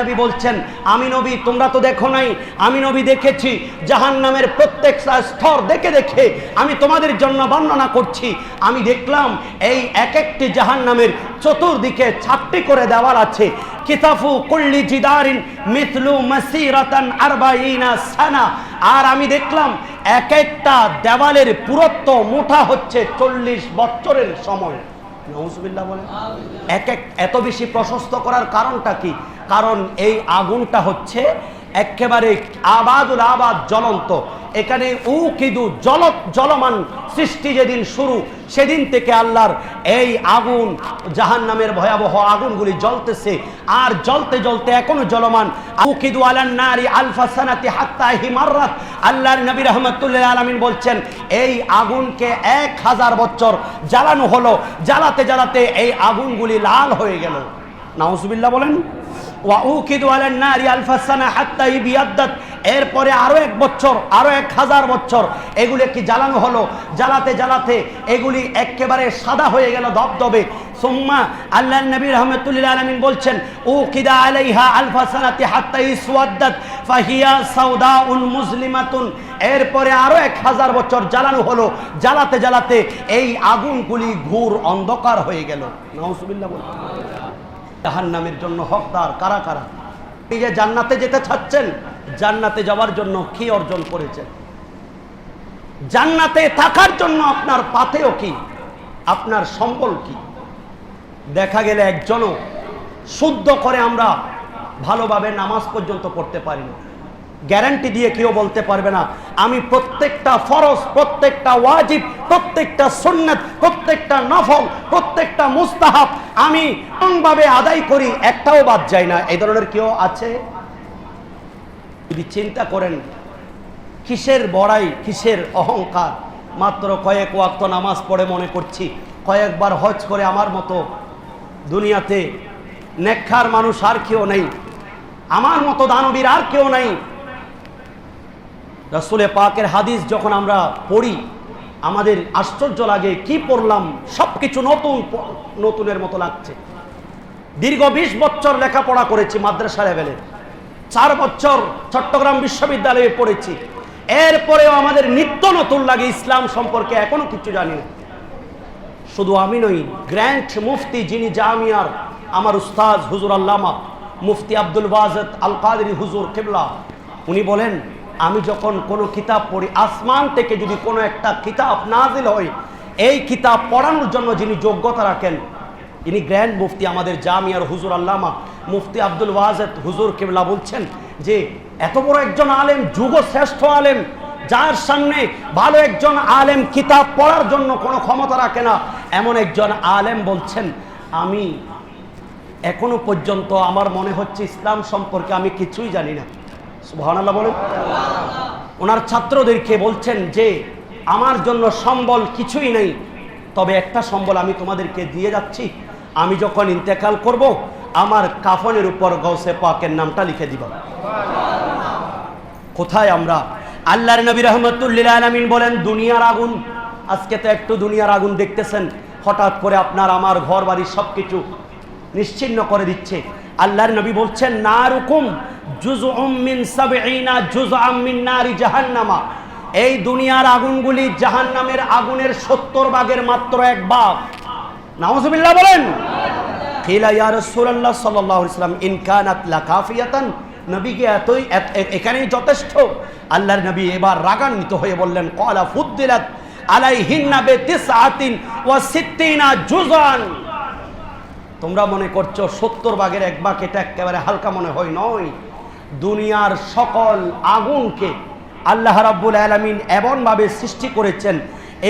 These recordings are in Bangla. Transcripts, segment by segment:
নবী বলছেন তোমরা তো দেখো নাই। দেখেছি স্তর দেখে দেখে আমি তোমাদের জন্য বর্ণনা করছি। আমি দেখলাম, এই এক একটি চতুর্দিকে ছাপটি করে দেওয়ার আছে। কিতাফু জিদারিন মিথলু সানা। আর আমি দেখলাম এক একটা দেওয়ালের পুরত্ব মোটা হচ্ছে চল্লিশ বছরের সময়। বলে এক এক এত বেশি প্রশস্ত করার কারণটা কি? কারণ এই আগুনটা হচ্ছে একেবারে আবাদুল আবাদ জ্বলন্ত। এখানে উ কিদু জল জলমান সৃষ্টি যেদিন শুরু, সেদিন থেকে আল্লাহর এই আগুন জাহান নামের ভয়াবহ আগুনগুলি জ্বলতেছে। আর জ্বলতে জ্বলতে এখনও জলমান উকিদু আলান নারি আলফা সানাতি হাত্তা হিমাররাত আল্লাহর নবী রহমতুল্লাহ আলামিন বলছেন, এই আগুনকে এক হাজার বছর জ্বালানো হলো। জ্বালাতে জ্বালাতে এই আগুনগুলি লাল হয়ে গেল। নাউজুবিল্লাহ বলেন। এরপরে আরও এক বছর, আরও এক হাজার বছর এগুলি কি জ্বালানো হলো? জ্বালাতে জ্বালাতে এগুলি একেবারে সাদা হয়ে গেল দবদবে সোম্মা আল্লাহ নবী রহমতুল্লাহ আলমিন বলছেন ও কিদা আলাইহা আলফা সানাতি হাত্তা ইসওয়াদ্দাত ফাহিয়া সাউদাউন মুসলিমাতুন এরপরে আরও এক হাজার বছর জ্বালানো হলো। জ্বালাতে জ্বালাতে এই আগুনগুলি ঘুর অন্ধকার হয়ে গেল। নাউজুবিল্লাহ বলুন। জাহান্নামের জন্য হকদার কারা কারা? যে জান্নাতে যেতে চাচ্ছেন, জান্নাতে যাওয়ার জন্য কি অর্জন করেছেন? জান্নাতে থাকার জন্য আপনার পাথেও কি? আপনার সম্বল কি? দেখা গেলে একজনও শুদ্ধ করে আমরা ভালোভাবে নামাজ পর্যন্ত পড়তে পারি না। গ্যারান্টি দিয়ে কেউ বলতে পারবে না, আমি প্রত্যেকটা ফরজ, প্রত্যেকটা ওয়াজিব, প্রত্যেকটা সুন্নাত, প্রত্যেকটা নফল, প্রত্যেকটা মুস্তাহাব আমি ভাবে আদায় করি একটাও বাদ যায় না। এই ধরনের কেউ আছে? যদি চিন্তা করেন, কিসের বড়াই, কিসের অহংকার? মাত্র কয়েক ওয়াক্ত নামাজ পড়ে মনে করছি, কয়েকবার হজ করে আমার মতো দুনিয়াতে নেক্ষার মানুষ আর কেউ নেই, আমার মতো দানবীর আর কেউ নেই। রসুলে পাকের হাদিস যখন আমরা পড়ি আমাদের আশ্চর্য লাগে, কি পড়লাম? সব কিছু নতুন নতুনের মতো লাগছে। দীর্ঘ বিশ বছর লেখাপড়া করেছি মাদ্রাসা লেভেলে। চার বছর চট্টগ্রাম বিশ্ববিদ্যালয়ে পড়েছি। এরপরেও আমাদের নিত্য নতুন লাগে, ইসলাম সম্পর্কে এখনও কিছু জানি না। শুধু আমি নই, গ্র্যান্ড মুফতি যিনি জামিয়ার, আমার উস্তাজ হুজুর আল্লামা মুফতি আব্দুল ওয়াজেদ আল কাদরি হুজুর কেবলা, উনি বলেন আমি যখন কোনো কিতাব পড়ি, আসমান থেকে যদি কোনো একটা কিতাব নাজিল হয়, এই কিতাব পড়ানোর জন্য যিনি যোগ্যতা রাখেন, ইনি গ্র্যান্ড মুফতি আমাদের জামিয়ার হুজুর আল্লামা মুফতি আব্দুল ওয়াজেদ হুজুর কেবলা বলছেন যে, এত বড় একজন আলেম যুগ শ্রেষ্ঠ আলেম, যার সামনে ভালো একজন আলেম কিতাব পড়ার জন্য কোনো ক্ষমতা রাখে না, এমন একজন আলেম বলছেন, আমি এখনও পর্যন্ত আমার মনে হচ্ছে ইসলাম সম্পর্কে আমি কিছুই জানি না। সুবহানাল্লাহ বলেন। ওনার ছাত্রদেরকে বলছেন যে, আমার জন্য সম্বল কিছুই নেই, তবে একটা সম্বল আমি তোমাদেরকে দিয়ে যাচ্ছি। আমি যখন ইন্তেকাল করব, আমার কাফনের উপর গৌসে পাকের নামটা লিখে দিবা। কোথায় আমরা? আল্লাহর নবী রহমতুল্লিল আলমিন বলেন, দুনিয়ার আগুন, আজকে তো একটু দুনিয়ার আগুন দেখতেছেন। হঠাৎ করে আপনার আমার ঘর বাড়ি সব কিছু নিশ্চিন্ন করে দিচ্ছে। আল্লাহর নবী বলছেন না রুকুম জাহান্নামা। এই দুনিয়ার আগুনগুলি জাহান্নামের আগুনের সত্তর ভাগের মাত্র এক ভাগ। নাউজুবিল্লাহ বলেন। কিলা নবীকে এতই, এত- এখানেই যথেষ্ট। আল্লাহর নবী এবার হয়ে বললেন, ক্বালা ফুদ্দিলাত সিত্তিনা জুজান তোমরা মনে করছ সত্তর ভাগের এক ভাগ এটা একেবারে হালকা মনে হয় নয়। দুনিয়ার সকল আগুনকে আল্লাহ রাব্বুল আলামিন এমনভাবে সৃষ্টি করেছেন,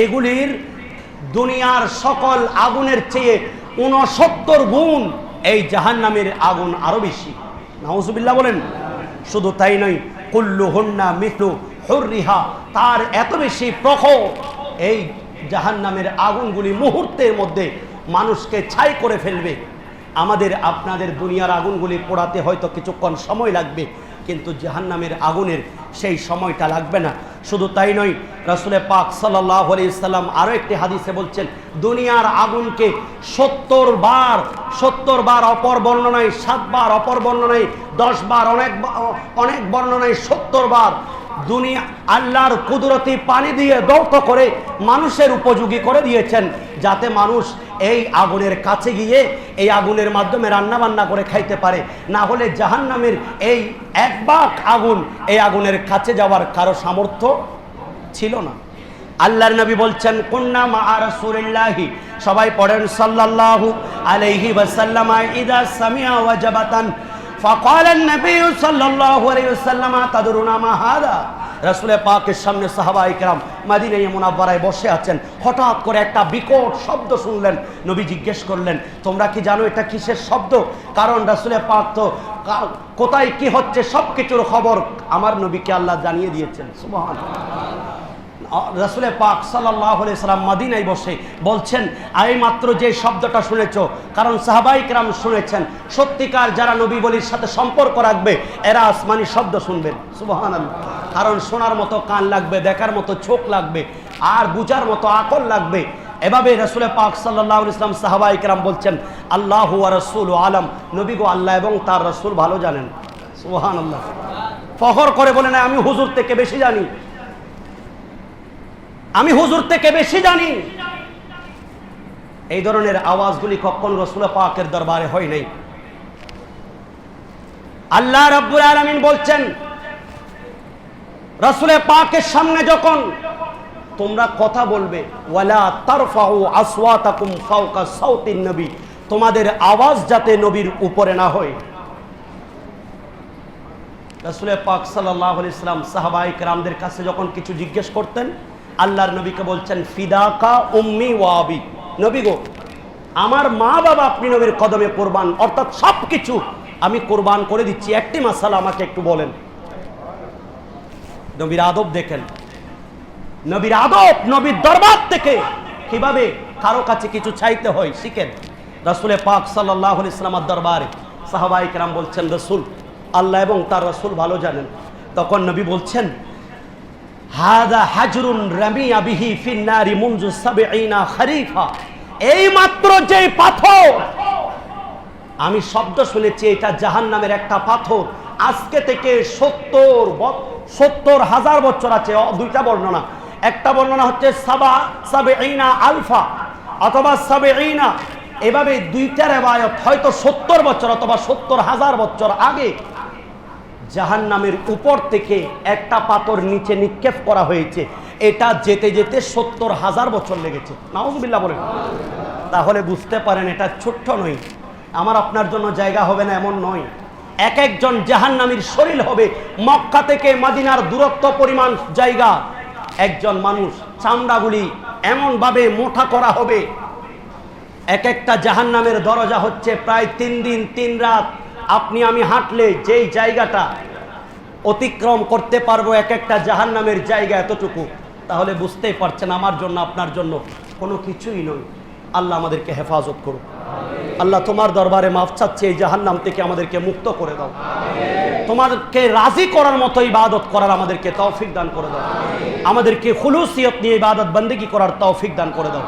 এগুলির দুনিয়ার সকল আগুনের চেয়ে উনসত্তর গুণ এই জাহান্নামের আগুন আরও বেশি। নাউজুবিল্লাহ বলেন, শুধু তাই নয় কুল্লু হন্না মিথু হুররিহা, তার এত বেশি প্রখর এই জাহান্নামের আগুনগুলি মুহূর্তের মধ্যে মানুষকে ছাই করে ফেলবে। আমাদের আপনাদের দুনিয়ার আগুনগুলি পোড়াতে হয়তো কিছুক্ষণ সময় লাগবে, কিন্তু জাহান্নামের আগুনের সেই সময়টা লাগবে না। শুধু তাই নয় রসুলের পাক সাল্লাহ সাল্লাম আরও একটি হাদিসে বলছেন, দুনিয়ার আগুনকে সত্তর বার সত্তর বার অপর বর্ণনায় সাতবার অপর বর্ণনায়, দশ বার অনেক অনেক বর্ণনায় সত্তর বার দুনিয়া আল্লাহর কুদরতি পানি দিয়ে দৌত করে মানুষের উপযোগী করে দিয়েছেন যাতে মানুষ এই আগুনের কাছে গিয়ে এই আগুনের মাধ্যমে রান্না বান্না করে খাইতে পারে না হলে জাহান্নামের এই এক বাক আগুন এই আগুনের কাছে যাওয়ার কারো সামর্থ্য ছিল না আল্লাহর নবী বলছেন কন্যা মা রাসূলিল্লাহি সবাই পড়েন সাল্লাল্লাহু আলাইহি ওয়াসাল্লাম ইদা সামিয়া ওয়াজাবাতান فقال النبي صلى الله عليه وسلم تدرون ما هذا রাসূলে পাকের সামনে সাহাবায়ে কেরাম মদিনায়ে মুনাওয়ারায় বসে আছেন। হঠাৎ করে একটা বিকট শব্দ শুনলেন। নবী জিজ্ঞেস করলেন, তোমরা কি জানো এটা কিসের শব্দ? কারণ রাসূলে পাক তো কোথায় কি হচ্ছে সব কিছুর খবর আমার নবীকে আল্লাহ জানিয়ে দিয়েছেন। সুবহানাল্লাহ। রসুলের পাক সাল্লাহ সাল্লাম মাদিনায় বসে বলছেন এই মাত্র যে শব্দটা শুনেছ, কারণ সাহাবাইকরাম শুনেছেন। সত্যিকার যারা নবী বলির সাথে সম্পর্ক রাখবে, এরা আসমানি শব্দ শুনবেন সুবহান কারণ শোনার মতো কান লাগবে, দেখার মতো চোখ লাগবে, আর বুঝার মতো আকল লাগবে। এভাবে রসুলের পাক সাল্লাহ ইসলাম সাহাবাইকরাম বলছেন, আল্লাহ রসুল আলম। নবী গো আল্লাহ এবং তার রসুল ভালো জানেন। সুবহান আল্লাহ ফখর করে বলে, না, আমি হুজুর থেকে বেশি জানি। আমি হুজুর থেকে বেশি জানি। এই ধরনের আওয়াজগুলি কখন রসুল পাকের দরবারে হয় নাই? আল্লাহ রব্বুল আলমিন বলছেন রসুলে পাকের সামনে যখন তোমরা কথা বলবে, ওয়ালা ফাওকা সাউতিন নবী তোমাদের আওয়াজ যাতে নবীর উপরে না হয়। রসুল পাক সাল্লাহ ইসলাম সাহাবাই রামদের কাছে যখন কিছু জিজ্ঞেস করতেন, আল্লাহর নবীকে বলছেন, ফিদাকা উম্মি ওয়াবি নবী গো, আমার মা বাবা আপনি নবীর কদমে কোরবান অর্থাৎ সব কিছু আমি কোরবান করে দিচ্ছি। একটি মাসালা আমাকে একটু বলেন। নবীর আদব দেখেন। নবীর আদব নবীর দরবার থেকে কীভাবে কারও কাছে কিছু চাইতে হয় শিখেন। রসুলে পাক সাল্লাহ ইসলামার দরবারে সাহাবাই কেরাম বলছেন, রসুল, আল্লাহ এবং তার রসুল ভালো জানেন। তখন নবী বলছেন আমি শব্দ শুনেছি, এটা জাহান নামের একটা পাথর। আজকে থেকে সত্তর সত্তর হাজার বছর আছে। দুইটা বর্ণনা। একটা বর্ণনা হচ্ছে সাবা সাবে ইনা আলফা অথবা সাবে ইনা এভাবে দুইটা রেবায়ত হয়তো সত্তর বছর অথবা সত্তর হাজার বছর আগে জাহান নামের উপর থেকে একটা পাথর নিচে নিক্ষেপ করা হয়েছে। এটা যেতে যেতে সত্তর হাজার বছর লেগেছে। নাউজবিল্লা বলেন। তাহলে বুঝতে পারেন, এটা ছোট্ট নয়। আমার আপনার জন্য জায়গা হবে না, এমন নয়। এক একজন জাহান্নামীর শরীর হবে। মক্কা থেকে মাদিনার দূরত্ব পরিমাণ জায়গা। একজন মানুষ চামড়াগুলি এমনভাবে মোটা করা হবে। এক একটা জাহান্নামের দরজা হচ্ছে প্রায় তিন দিন, তিন রাত। আপনি, আমি হাঁটলে যেই জায়গাটা অতিক্রম করতে পারব এক একটা জাহান্নামের জায়গা এতটুকু, তাহলে বুঝতেই পারছেন আমার জন্য, আপনার জন্য কোনো কিছুই নয়। আল্লাহ আমাদেরকে হেফাজত করুক। আল্লাহ তোমার দরবারে মাফ চাচ্ছে, এই জাহান্নাম থেকে আমাদেরকে মুক্ত করে দাও। তোমাদেরকে রাজি করার মতো ইবাদত করার আমাদেরকে তৌফিক দান করে দাও। আমাদেরকে খুলুসিয়ত নিয়ে ইবাদত বন্দেগী করার তৌফিক দান করে দাও।